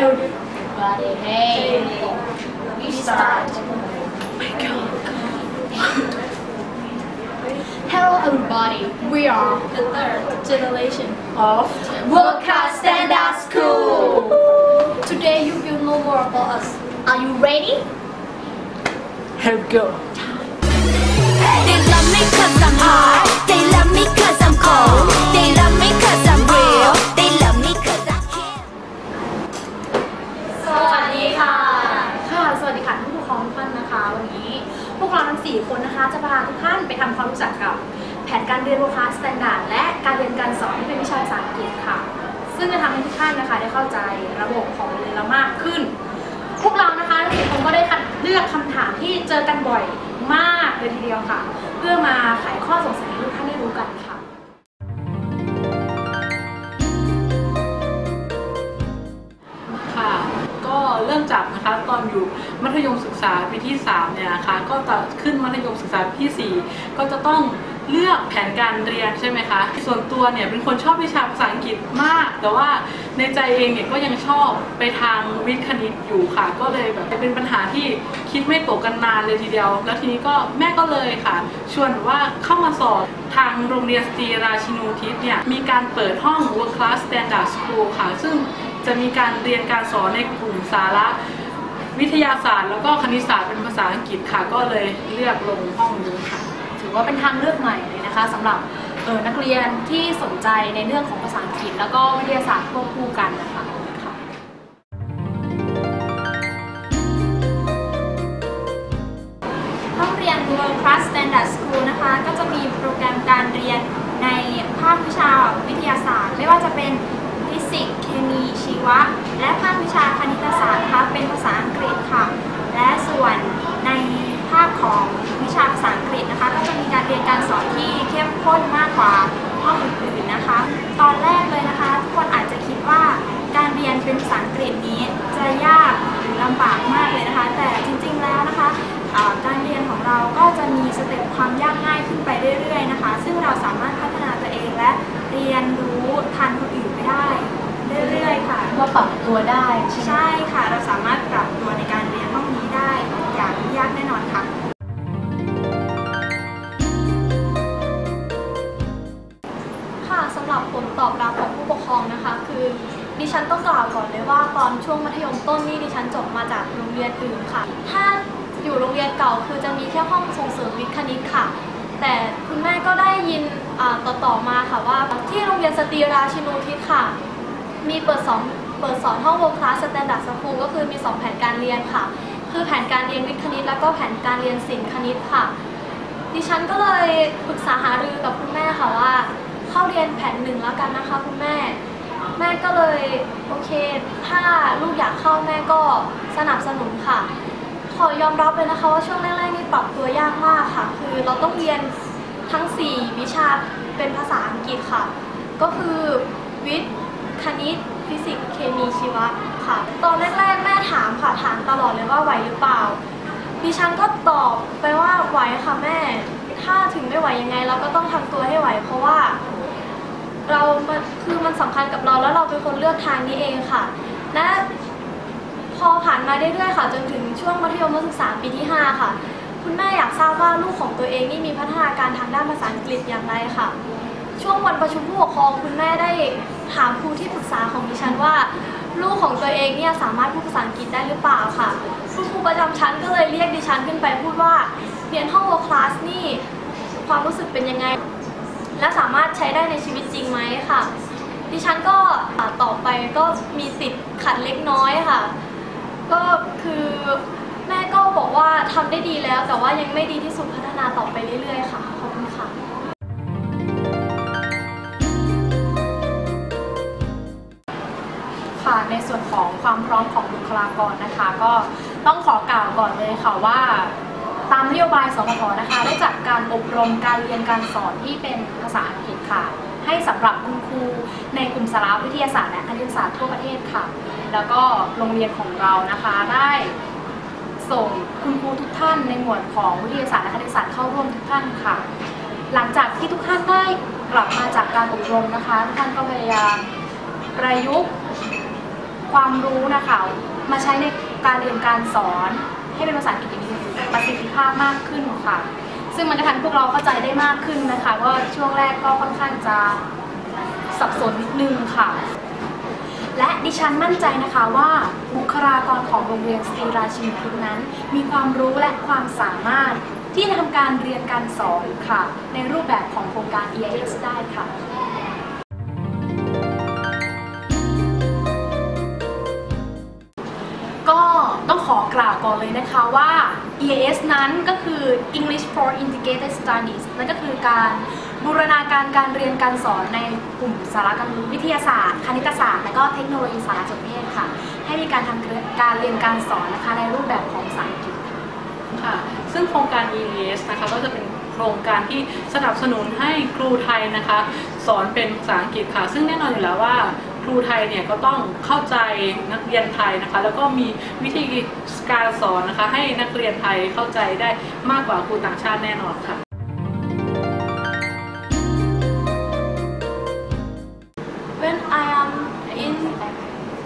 Hello everybody. Hey. We start. Hello everybody. We are the third generation of World Class Standard School. Today you will know more about us. Are you ready? Here we go. They love me cause I'm hot. They love me cause I'm cold. พวกเราทั้ง 4 คนนะคะ จะพาทุกท่านไปทำความรู้จักกับแผนการเรียนโลคาสแตนดาร์ดและการเรียนการสอนที่เป็นวิชาภาษาอังกฤษค่ะ ซึ่งจะทำให้ทุกท่านนะคะ ได้เข้าใจระบบของเรียนเรามากขึ้น พวกเรานะคะทั้งสี่คนก็ได้คัดเลือกคำถามที่เจอกันบ่อยมากเลยทีเดียวค่ะ เพื่อมาไขข้อสงสัยให้ทุกท่านได้รู้กัน อนอยู่มัธยมศึกษาปีที่3เนี่ยนะคะก็จะขึ้นมัธยมศึกษาปีที่ 4 ก็จะต้องเลือกแผนการเรียนใช่ไหมคะ ส่วนตัวเนี่ยเป็นคนชอบวิชาภาษาอังกฤษมาก แต่ว่าในใจเองเนี่ยก็ยังชอบไปทางวิทย์คณิตอยู่ค่ะ ก็เลยแบบเป็นปัญหาที่คิดไม่ตกกันนานเลยทีเดียว แล้วทีนี้ก็แม่ก็เลยค่ะ ชวนว่าเข้ามาสอนทางโรงเรียนสตรีราชินูทิศเนี่ยมีการเปิดห้อง World Class Standard School ค่ะ ซึ่งจะมีการเรียนการสอนในกลุ่มสาระ วิทยาศาสตร์ แล้วก็คณิตศาสตร์เป็นภาษาอังกฤษค่ะ ก็เลยเลือกลงห้องนี้ค่ะ ถือว่าเป็นทางเลือกใหม่เลยนะคะสำหรับเออนักเรียนที่สนใจในเรื่องของภาษาอังกฤษ แล้วก็วิทยาศาสตร์ควบคู่กันนะคะค่ะห้องเรียน World Class Standard School นะคะ ก็จะมีโปรแกรมการเรียนในภาควิชาวิทยาศาสตร์ ไม่ว่าจะเป็น วะ และภาควิชาคณิตศาสตร์นะคะเป็นภาษาอังกฤษค่ะ และส่วนในภาคของวิชาภาษาอังกฤษนะคะ ก็จะมีการเรียนการสอนที่เข้มข้นมากกว่าห้องอื่นๆนะคะ ตอนแรกเลยนะคะ ทุกคนอาจจะคิดว่าการเรียนเป็นภาษาอังกฤษนี้จะยากหรือลำบากมากเลยนะคะ แต่จริงๆแล้วนะคะการเรียนของเราก็จะมีสเต็ปความยากง่ายขึ้นไปเรื่อยๆนะคะ ซึ่งเราสามารถพัฒนาตัวเองและเรียนรู้ทันคนอื่นไปได้เรื่อยๆค่ะ ว่าปรับตัวได้ใช่ไหม ใช่ค่ะ เราสามารถปรับตัวในการเรียนห้องนี้ได้อย่างไม่ยากแน่นอนค่ะ ค่ะสำหรับผลตอบรับของผู้ปกครองนะคะ คือดิฉันต้องกล่าวก่อนเลยว่าตอนช่วงมัธยมต้นนี่ดิฉันจบมาจากโรงเรียนอื่นค่ะ ถ้าอยู่โรงเรียนเก่าคือจะมีแค่ห้องส่งเสริมวิทย์คณิตค่ะ แต่คุณแม่ก็ได้ยินอ่าต่อๆมาค่ะว่าที่โรงเรียนสตรีราชินูทิศค่ะ มีเปิดสอน เปิดสอนห้อง World Class Standard School ก็คือมี 2 แผนการเรียนค่ะ คือแผนการเรียนวิทย์คณิต แล้วก็แผนการเรียนศิลป์คณิตค่ะ ดิฉันก็เลยปรึกษาหารือกับคุณแม่ค่ะว่า เข้าเรียนแผนหนึ่งแล้วกันนะคะคุณแม่ แม่ก็เลยโอเค ถ้าลูกอยากเข้าแม่ก็สนับสนุนค่ะ ขอยอมรับเลยนะคะว่าช่วงแรกๆนี่ปรับตัวยากมากค่ะ คือเราต้องเรียนทั้ง 4 วิชาเป็นภาษาอังกฤษค่ะ ก็คือวิทย์คณิต ฟิสิกส์เคมีชีวะค่ะ ตอนแรกๆแม่ถามค่ะถามตลอดเลยว่าไหวหรือเปล่าดิฉันก็ตอบไปว่าไหวค่ะแม่ ถ้าถึงไม่ไหวยังไง เราก็ต้องทำตัวให้ไหว เพราะว่า เราคือมันสำคัญกับเราแล้วเราเป็นคนเลือกทางนี้เองค่ะ และพอผ่านมาเรื่อยๆค่ะ จนถึงช่วงมัธยมศึกษาปีที่ 5 ค่ะ คุณแม่อยากทราบว่าลูกของตัวเองนี่มีพัฒนาการทางด้านภาษาอังกฤษอย่างไรค่ะ ช่วงวันประชุมผู้ปกครองคุณแม่ได้ถามครูที่ปรึกษาของดิฉันว่า ลูกของตัวเองเนี่ยสามารถพูดภาษาอังกฤษได้หรือเปล่าค่ะคุณครูประจำชั้นก็เลยเรียกดิฉันขึ้นไปพูดว่าเรียนห้อง world class นี่ความรู้สึกเป็นยังไง และสามารถใช้ได้ในชีวิตจริงไหมค่ะดิฉันก็ต่อไปก็มีติดขัดเล็กน้อยค่ะ ก็คือแม่ก็บอกว่าทำได้ดีแล้ว แต่ว่ายังไม่ดีที่สุดพัฒนาต่อไปเรื่อยๆ ค่ะขอบคุณค่ะ ค่ะ ในส่วนของความพร้อมของบุคลากรนะคะ ก็ต้องขอกล่าวก่อนเลยค่ะว่า ตามนโยบายสพทนะคะ ได้จัดการอบรมการเรียนการสอนที่เป็นภาษาอังกฤษค่ะ ให้สำหรับคุณครูในกลุ่มสาระวิทยาศาสตร์และคณิตศาสตร์ทั่วประเทศค่ะ แล้วก็โรงเรียนของเรานะคะได้ส่งคุณครูทุกท่านในหมวดของวิทยาศาสตร์และคณิตศาสตร์เข้าร่วมทุกท่านค่ะ หลังจากที่ทุกท่านได้กลับมาจากการอบรมนะคะ ทุกท่านก็พยายามประยุกต์ ความรู้นะคะมาใช้ในการเรียนการสอน ให้เป็นภาษาอังกฤษมีประสิทธิภาพมากขึ้นค่ะ ซึ่งมันจะทำให้พวกเราเข้าใจได้มากขึ้นนะคะว่าช่วงแรกก็ค่อนข้างจะสับสนนิดนึงค่ะ และดิฉันมั่นใจนะคะว่าบุคลากรของโรงเรียนสตรีราชินีพฤกนั้น มีความรู้และความสามารถที่จะทำการเรียนการสอนค่ะ ในรูปแบบของโครงการ EIS ได้ค่ะ องขอกล่าวก่อนเลยนะคะว่า EAS นั้นก็คือ English for Integrated Studies นั่นก็คือการบูรณาการการเรียนการสอนในกลุ่มสาระการวิทยาศาสตร์ คณิตศาสตร์ และก็เทคโนโลยีสารสนเทศค่ะ ให้มีการทำการเรียนการสอนนะคะในรูปแบบของภาษาอังกฤษค่ะ ซึ่งโครงการ EES นะคะก็จะเป็นโครงการที่สนับสนุนให้ครูไทยนะคะ สอนเป็นภาษาอังกฤษค่ะ ซึ่งแน่นอนอยู่แล้วว่า ครูไทยเนี่ยก็ต้องเข้าใจนักเรียนไทยนะคะ แล้วก็มีวิธีการสอนนะคะ ให้นักเรียนไทยเข้าใจได้มากกว่าครูต่างชาติแน่นอนค่ะ When I am in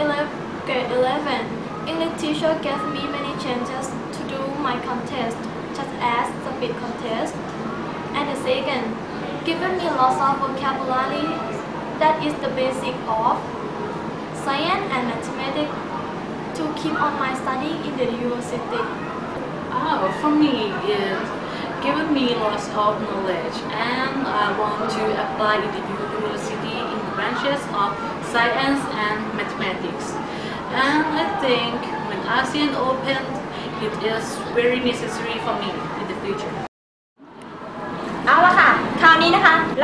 11, grade 11, English teacher gave me many chances to do my contest, such as speed contest. And the second, given me lots of vocabulary that is the basic of science and mathematics to keep on my studying in the university. Oh, for me, it given me lots of knowledge and I want to apply in the university in the branches of science and mathematics. And I think when ASEAN opened, it is very necessary for me in the future.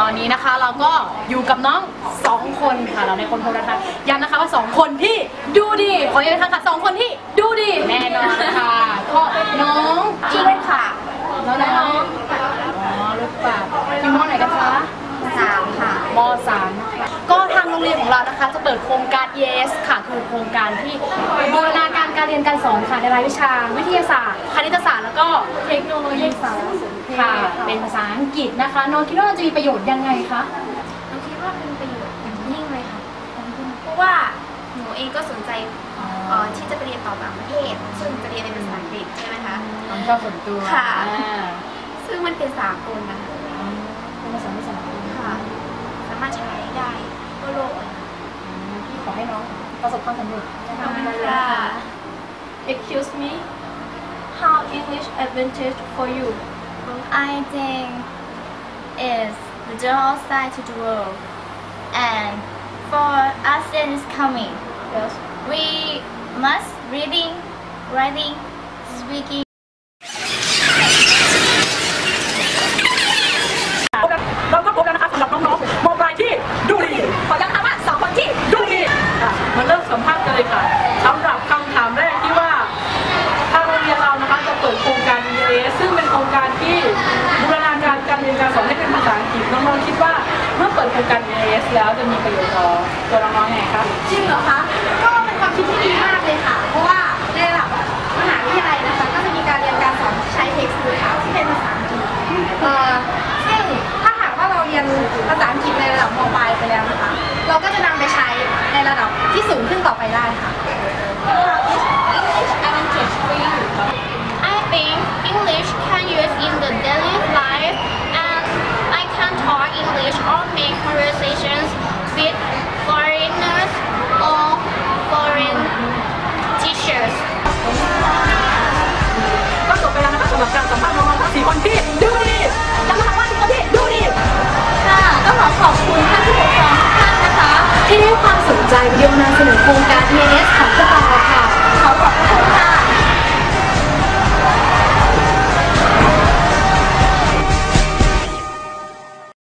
ตอนนี้นะคะเราก็อยู่กับน้องสองคนค่ะเราในคนพบนะคะย้ำนะคะว่าสองคนที่ดูดีขอย้ำนะคะค่ะสองคนที่ดูดีแน่นอนค่ะก็น้องพิงค่ะแล้วน้องอ๋อลูกปัดอยู่มอไหนกันคะสามค่ะมสามก็ทางโรงเรียนของเรานะคะจะเปิดโครงการ ES ค่ะคือโครงการที่บูรณาการ การเรียนการสอนค่ะในรายวิชา วิทยาศาสตร์ คณิตศาสตร์แล้วก็เทคโนโลยีสารสนเทศค่ะ เป็นภาษาอังกฤษนะคะน้องคิดว่ามันจะมีประโยชน์ยังไงคะหนูคิดว่าเป็นประโยชน์อย่างยิ่งเลยค่ะ เพราะว่าหนูเองก็สนใจเอ่อที่จะไปเรียนต่อต่างประเทศ ซึ่งจะเรียนเป็นภาษาอังกฤษใช่ไหมคะความชอบส่วนตัวค่ะ อ่าซึ่งมันเป็นสากลนะคะเป็นภาษาที่สำคัญค่ะ สามารถใช้ได้ทั่วโลกเลยค่ะ พี่ขอให้น้องประสบความสำเร็จขอบคุณค่ะ Excuse me how English advantage for you? I think is the general outside to the world. And for ASEAN is coming. Yes. We must reading writing speaking เมื่อเปิดโครงการ EAS แล้วจะมีประโยชน์ต่อตัวน้องๆไงคะจริงเหรอคะก็เป็นความคิดที่ดีมากเลยค่ะ เพราะว่าในระดับมหาวิทยาลัยนะคะ ก็จะมีการเรียนการสอนที่ใช้เท็กซ์บุ๊กค่ะที่เป็นภาษาอังกฤษเอ่อซึ่งถ้าหากว่าเราเรียนภาษาอังกฤษในระดับมปลายไปแล้วนะคะ เราก็จะนำไปใช้ในระดับที่สูงขึ้นต่อไปได้ค่ะ นำเสนอโครงการ PNS ของพวา